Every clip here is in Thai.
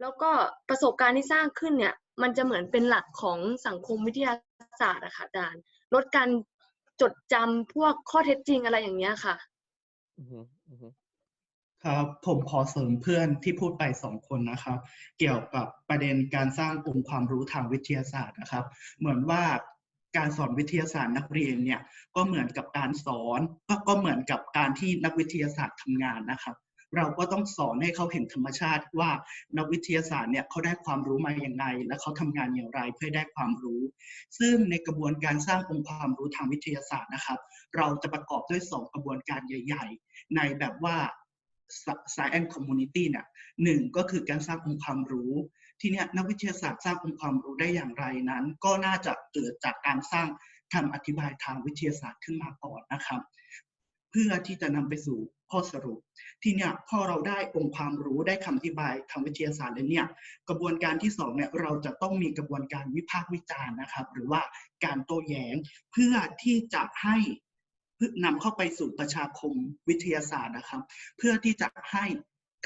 แล้วก็ประสบการณ์ที่สร้างขึ้นเนี่ย มันจะเหมือนเป็นหลักของสังคมวิทยาศาสตร์อะค่ะอาจารย์ ลดการจดจำพวกข้อเท็จจริงอะไรอย่างเงี้ยค่ะอือฮึอือฮึครับผมขอเสริมเพื่อนที่พูดไปสองคนนะครับ เกี่ยวกับประเด็นการสร้างองค์ความรู้ทางวิทยาศาสตร์นะครับ เหมือนว่าการสอนวิทยาศาสตร์นักเรียนเนี่ยก็เหมือนกับการสอนก็ก็เหมือนกับการที่นักวิทยาศาสตร์ทำงานนะครับ เราก็ต้องสอนให้เขาเห็นธรรมชาติว่านักวิทยาศาสตร์เนี่ยเขาได้ความรู้มาอย่างไงและเขาทำงานอย่างไรเพื่อได้ความรู้ ซึ่งในกระบวนการสร้างองค์ความรู้ทางวิทยาศาสตร์นะครับ เราจะประกอบด้วยสองกระบวนการใหญ่ ๆ ในแบบว่า science community เนี่ยหนึ่งก็คือการสร้างองค์ความรู้ที่เนี่ยนักวิทยาศาสตร์สร้างองค์ความรู้ได้อย่างไรนั้น ก็น่าจะเกิดจากการสร้างคำอธิบายทางวิทยาศาสตร์ขึ้นมาก่อนนะครับ พื่อที่จะนำไปสู่ข้อสรุป ที่เนี่ยพอเราได้องค์ความรู้ได้คำอธิบายทางวิทยาศาสตร์แล้วเนี่ยกระบวนการที่สองเนี่ยเราจะต้องมีกระบวนการวิพากษ์วิจารณ์นะครับ หรือว่าการโต้แย้งเพื่อที่จะให้นำเข้าไปสู่ประชาคมวิทยาศาสตร์นะครับ เพื่อที่จะให้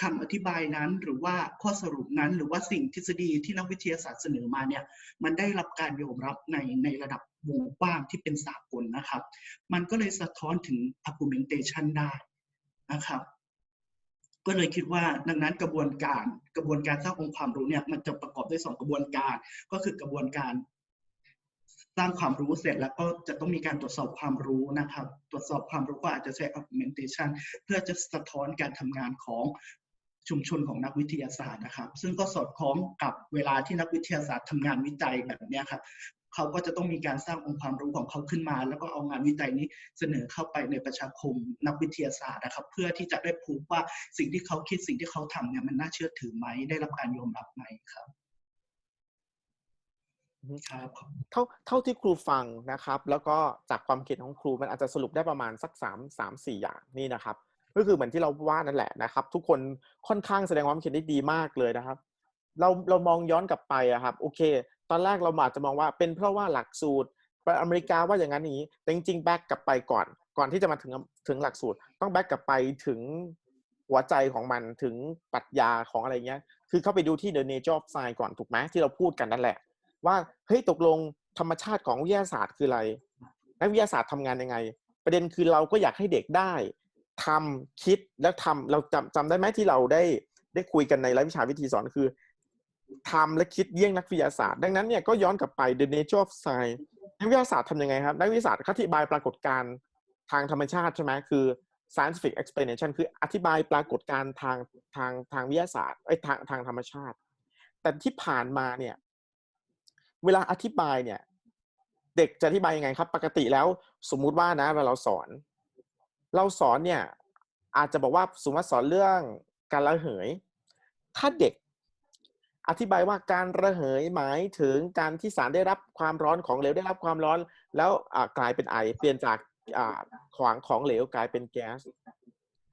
คำอธิบายนั้นหรือว่าข้อสรุปนั้น หรือว่าสิ่งทฤษฎีที่นักวิทยาศาสตร์เสนอมาเนี่ยมันได้รับการยอมรับในในระดับ วงกว้างที่เป็นสากลนะครับ มันก็เลยสะท้อนถึง argumentation ได้นะครับ ก็เลยคิดว่าดังนั้นกระบวนการกระบวนการสร้างองค์ความรู้เนี่ยมันจะประกอบด้วยสองกระบวนการ ก็คือกระบวนการสร้างความรู้เสร็จแล้วก็จะต้องมีการตรวจสอบความรู้นะครับ ตรวจสอบความรู้ก็อาจจะใช้ augmentation เพื่อจะสะท้อนการทำงานของชุมชนของนักวิทยาศาสตร์นะครับ ซึ่งก็สอดคล้องกับเวลาที่นักวิทยาศาสตร์ทำงานวิจัยแบบนี้ครับ เขาก็จะต้องมีการสร้างองค์ความรู้ของเขาขึ้นมา แล้วก็เอางานวิจัยนี้เสนอเข้าไปในประชาคมนักวิทยาศาสตร์นะครับ เพื่อที่จะได้พูดว่าสิ่งที่เขาคิดสิ่งที่เขาทำเนี่ยมันน่าเชื่อถือไหมได้รับการยอมรับไหมครับครับเท่าเท่าที่ครูฟังนะครับ แล้วก็จากความคิดของครูมันอาจจะสรุปได้ประมาณสักสามสามสี่อย่างนี่นะครับ ก็คือเหมือนที่เราว่านั่นแหละนะครับ ทุกคนค่อนข้างแสดงความคิดได้ดีมากเลยนะครับ เราเรามองย้อนกลับไปอะครับ โอเค ตอนแรกเราอาจจะมองว่าเป็นเพราะว่าหลักสูตรอเมริกาว่าอย่างนั้นนี้ แต่จริงๆแบ็กกลับไปก่อน ก่อนที่จะมาถึงถึงหลักสูตร ต้องแบ็กกลับไปถึงหัวใจของมันถึงปรัชญาของอะไรเงี้ย คือเข้าไปดูที่ the nature of science ก่อนถูกไหมที่เราพูดกันนั่นแหละ ว่าเฮ้ยตกลงธรรมชาติของวิทยาศาสตร์คืออะไรนักวิทยาศาสตร์ทำงานยังไง ประเด็นคือเราก็อยากให้เด็กได้ทำคิดแล้วทำเราจำจำได้ไหมที่เราได้ได้คุยกันในรายวิชาวิธีสอนคือ ทำและคิดเยี่ยงนักวิทยาศาสตร์ ดังนั้นเนี่ยก็ย้อนกลับไป the nature of science นักวิทยาศาสตร์ทำยังไงครับ นักวิทยาศาสตร์อธิบายปรากฏการณ์ทางธรรมชาติใช่ไหมคือ scientific explanation คืออธิบายปรากฏการณ์ทางทางทางวิทยาศาสตร์ไอ้ทางทางธรรมชาติ แต่ที่ผ่านมาเนี่ย เวลาอธิบายเนี่ย เด็กจะอธิบายยังไงครับ ปกติแล้วสมมุติว่านะเวลาเราสอน เราสอนเนี่ย อาจจะบอกว่าสมมติสอนเรื่องการระเหย ถ้าเด็ก อธิบายว่าการระเหยหมายถึงการที่สารได้รับความร้อนของเหลวได้รับความร้อน แล้วกลายเป็นไอ เปลี่ยนจากขวางของเหลวกลายเป็นแก๊ส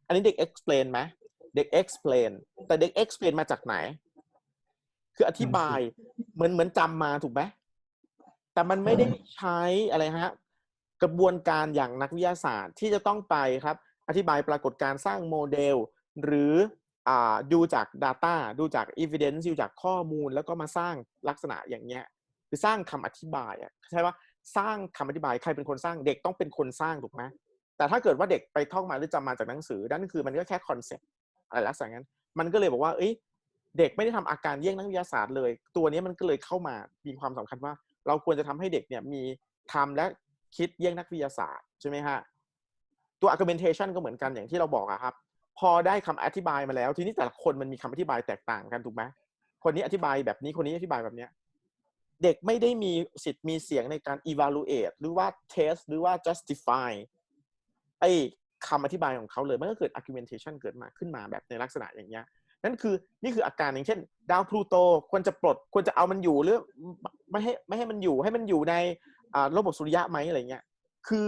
อันนี้เด็ก explain ไหมเด็ก explain แต่เด็ก explain มาจากไหน คืออธิบายเหมือนเหมือนจำมาถูกไหมแต่มันไม่ได้ใช้อะไรฮะกระบวนการอย่างนักวิทยาศาสตร์ที่จะต้องไปครับ อธิบายปรากฏการสร้างโมเดล หรืออ ดูจาก Data ดูจาก Evidence ดูจากข้อมูลแล้วก็มาสร้างลักษณะอย่างเงี้ยคือสร้างคำอธิบายอะใช่ว่าสร้างคำอธิบายใครเป็นคนสร้างเด็กต้องเป็นคนสร้างถูกไหมแต่ถ้าเกิดว่าเด็กไปท่องมาหรือจำมาจากหนังสือนั่นคือมันก็แค่คอนเซ็ปต์อะไรลักษณะนั้น มันก็เลยบอกว่าเอ้ยเด็กไม่ได้ทำอาการเยี่ยงนักวิทยาศาสตร์เลย ตัวนี้มันก็เลยเข้ามามีความสำคัญว่า เราควรจะทำให้เด็กเนี่ยมีทำและคิดเยี่ยงนักวิทยาศาสตร์ใช่ไหมฮะตัว argumentation ก็เหมือนกันอย่างที่เราบอกอะครับ พอได้คำอธิบายมาแล้ว ทีนี้แต่ละคนมันมีคำอธิบายแตกต่างกันถูกไหมคนนี้อธิบายแบบนี้คนนี้อธิบายแบบเนี้ยเด็กไม่ได้มีสิทธิ์มีเสียงในการ evaluate หรือว่า test หรือว่า justify ไอ้คำอธิบายของเขาเลย มันก็เกิด argumentation เกิดมาขึ้นมาแบบในลักษณะอย่างเงี้ยนั่นคือนี่คืออาการอย่างเช่น ดาวพลูโตควรจะปลดควรจะเอามันอยู่หรือไม่ให้ไม่ให้มันอยู่ให้มันอยู่ในระบบสุริยะไหมอะไรเงี้ย คือ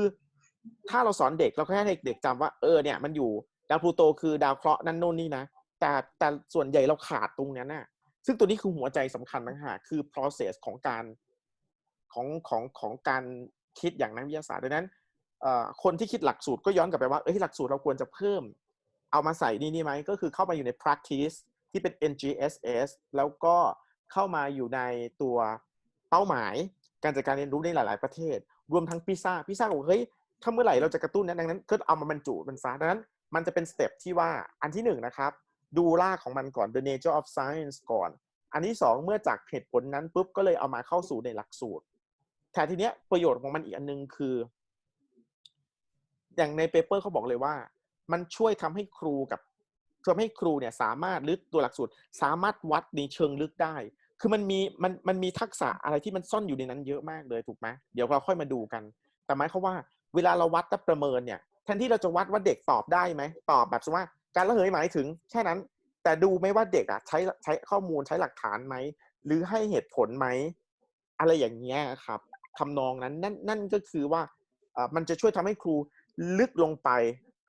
ถ้าเราสอนเด็กเราก็ให้เด็กจำว่าเออเนี่ยมันอยู่ ดาวพลูโตคือดาวเคราะห์นั่นโน่นนี่นะ แต่แต่ส่วนใหญ่เราขาดตรงนั้นน่ะ ซึ่งตัวนี้คือหัวใจสำคัญนะฮะคือ process ของการของของของการคิดอย่างนักวิทยาศาสตร์ดังนั้นคนที่คิดหลักสูตรก็ย้อนกลับไปว่าเอ้ยหลักสูตรเราควรจะเพิ่ม เอามาใส่นี่นี่ไหมก็คือเข้ามาอยู่ใน practice ที่เป็น NGSS แล้วก็เข้ามาอยู่ในตัวเป้าหมายการจัดการเรียนรู้ในหลาย ๆ ประเทศ รวมทั้งพิซ่าพิซ่าบอกเฮ้ยถ้าเมื่อไหร่เราจะกระตุ้นนะดังนั้นก็เอามาบรรจุมันซะดังนั้น มันจะเป็นสเต็ปที่ว่าอันที่หนึ่งนะครับดูรากของมันก่อน the nature of science ก่อน อันที่สองเมื่อจากเหตุผลนั้นปุ๊บก็เลยเอามาเข้าสู่ในหลักสูตร แต่ทีเนี้ยประโยชน์ของมันอีกอันนึงคือ อย่างในเปเปอร์เขาบอกเลยว่า มันช่วยทำให้ครูกับทำให้ครูเนี่ยสามารถหรือตัวหลักสูตร สามารถวัดในเชิงลึกได้ คือมันมีมันมันมีทักษะอะไรที่มันซ่อนอยู่ในนั้นเยอะมากเลยถูกไหมเดี๋ยวเราค่อยมาดูกัน แต่หมายความว่า เวลาเราวัดและประเมินเนี่ย ทนที่เราจะวัดว่าเด็กตอบได้ไหมตอบแบบสมมติว่าการละเหยหมายถึงแค่นั้น แต่ดูไหมว่าเด็กอะใช้ใช้ข้อมูลใช้หลักฐานไหมหรือให้เหตุผลไหมอะไรอย่างเงี้ยครับทำนองนั้นนั่นนั่นก็คือว่าอ่อมันจะช่วยทำให้ครูลึกลงไป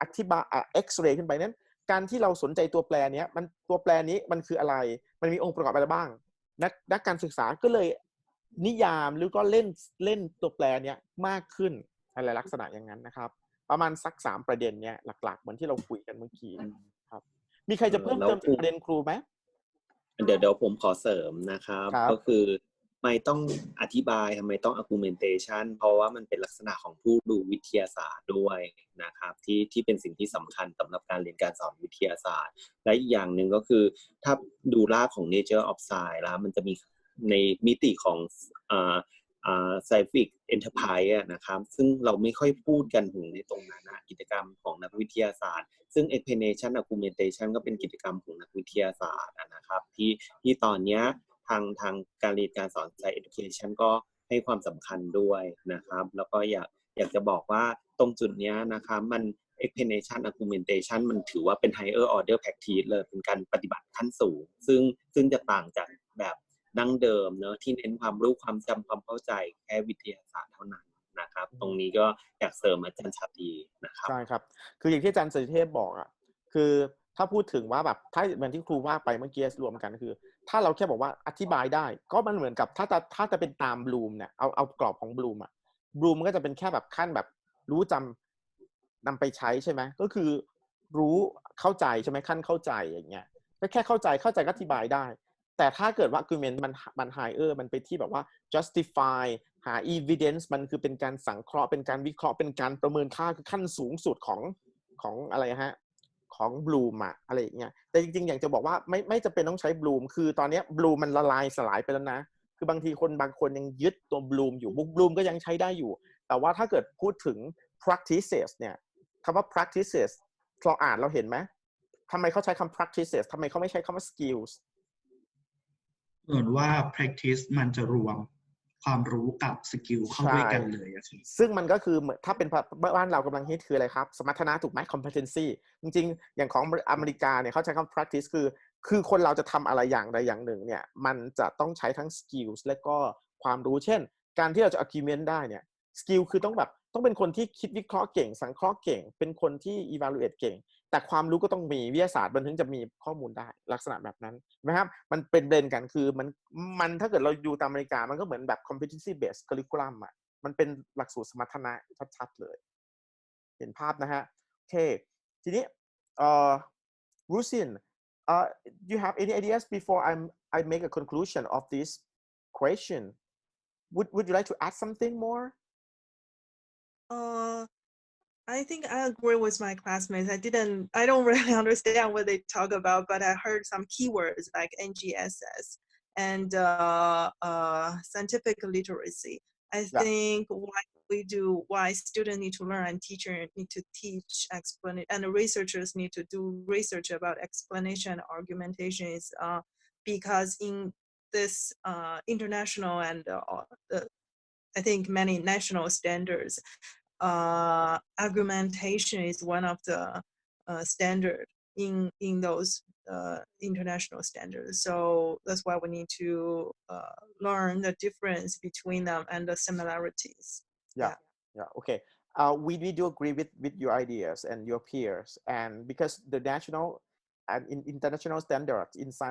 อธิบายเอ็กซเรย์ขึ้นไปนั้น การที่เราสนใจตัวแปรนี้มันตัวแปรนี้มันคืออะไร มันมีองค์ประกอบอะไรบ้าง นักนักการศึกษาก็เลยนิยามหรือก็เล่นเล่นตัวแปรนี้มากขึ้นอะไรลักษณะอย่างนั้นนะครับ ประมาณสักสามประเด็นเนี้ยหลักๆเหมือนที่เราคุยกันเมื่อกี้ครับ มีใครจะเพิ่มเติมจากประเด็นครูไหมเดี๋ยวเดี๋ยวผมขอเสริมนะครับครับ ก็คือไม่ต้องอธิบายทำไมต้อง argumentation เพราะว่ามันเป็นลักษณะของผู้ดูวิทยาศาสตร์ด้วยนะครับที่ที่เป็นสิ่งที่สำคัญสำหรับการเรียนการสอนวิทยาศาสตร์ และอีกอย่างหนึ่งก็คือ ถ้าดูรากของ nature of science แล้วมันจะมีในมิติของอ่าอ่า scientific enterprise อะนะครับซึ่งเราไม่ค่อยพูดกันถึงในตรงนั้นนะกิจกรรมของนักวิทยาศาสตร์ ซึ่ง explanation argumentation ก็เป็นกิจกรรมของนักวิทยาศาสตร์นะครับที่ที่ตอนนี้ทางทางการเรียนการสอน science education ก็ให้ความสำคัญด้วยนะครับ แล้วก็อยากอยากจะบอกว่าตรงจุดนี้นะครับมัน explanation argumentation มันถือว่าเป็น higher order practice เลยเป็นการปฏิบัติขั้นสูง ซึ่งซึ่งจะต่างจาก ดั้งเดิมเนอะที่เน้นความรู้ความจำความเข้าใจแค่วิทยาศาสตร์เท่านั้นนะครับ ตรงนี้ก็อยากเสริมอาจารย์ชาตรีนะครับใช่ครับ คืออย่างที่อาจารย์สริเทพบอกอะคือถ้าพูดถึงว่าแบบถ้าเหมือนที่ครูว่าไปเมื่อกี้รวมกันคือ ถ้าเราแค่บอกว่าอธิบายได้ ก็มันเหมือนกับถ้าจะถ้าจะเป็นตามบลูมเนี่ยเอาเอากรอบของบลูมอะบลูมก็จะเป็นแค่แบบขั้นแบบรู้จำนำไปใช้ใช่ไหมก็คือรู้เข้าใจใช่ไหมขั้นเข้าใจอย่างเงี้ยก็แค่เข้าใจเข้าใจก็อธิบายได้ แต่ถ้าเกิดว่า argument มันมัน higher มันไปที่แบบว่า justify หา evidence มันคือเป็นการสังเคราะห์เป็นการวิเคราะห์เป็นการประเมินค่าคือขั้นสูงสุดของของอะไรฮะของบลูมอะอะไรอย่างเงี้ยแต่จริงๆ อยากจะบอกว่าไม่ไม่จะเป็นต้องใช้บลูมคือตอนเนี้บลูมมันละลายสลายไปแล้วนะ คือบางทีคนบางคนยังยึดตัวบลูมอยู่บุกบลูมก็ยังใช้ได้อยู่ แต่ว่าถ้าเกิดพูดถึง practices เนี่ยคำว่า practices เราอ่านเราเห็นไหมทำไมเขาใช้คำ practices ทำไมเขาไม่ใช้คำว่า skills เหมือนว่า practice มันจะรวมความรู้กับสกิลเข้าด้วยกันเลยอะซึ่งมันก็คือเหมือนถ้าเป็นบ้านเรากำลังฮิตคืออะไรครับ สมรรถนะถูกไหม competency จริง ๆ อย่างของอเมริกาเนี่ยเขาใช้คำ practice คือ คือคนเราจะทำอะไรอย่างใดอย่างหนึ่งเนี่ย มันจะต้องใช้ทั้ง skills และก็ความรู้ เช่น การที่เราจะ argument ได้เนี่ย skill คือต้องแบบ ต้องเป็นคนที่คิดวิเคราะห์เก่ง สังเคราะห์เก่ง เป็นคนที่ evaluate เก่ง แต่ความรู้ก็ต้องมีวิทยาศาสตร์มันถึงจะมีข้อมูลได้ลักษณะแบบนั้นนะครับ มันเป็นเบรนกันคือมันมันถ้าเกิดเราอยู่ตามอเมริกามันก็เหมือนแบบ competency based curriculum อะมันเป็นหลักสูตรสมรรถนะชัดๆเลย เห็นภาพนะฮะโอเค ทีนี้เอ่อ Rusin uh you have any ideas before I'm I make a conclusion of this question would would you like to add something more Uh, I think I agree with my classmates. I didn't, I don't really understand what they talk about, but I heard some keywords like NGSS and uh, uh, scientific literacy. I Yeah. think why we do, why students need to learn and teacher need to teach, explain, and researchers need to do research about explanation and argumentation is uh, because in this uh, international and uh, the, I think many national standards, uh, argumentation is one of the uh, standard in in those uh, international standards. So that's why we need to uh, learn the difference between them and the similarities. yeah Yeah. okay uh, we, we do agree with with your ideas and your peers and because the national and in, international standards in science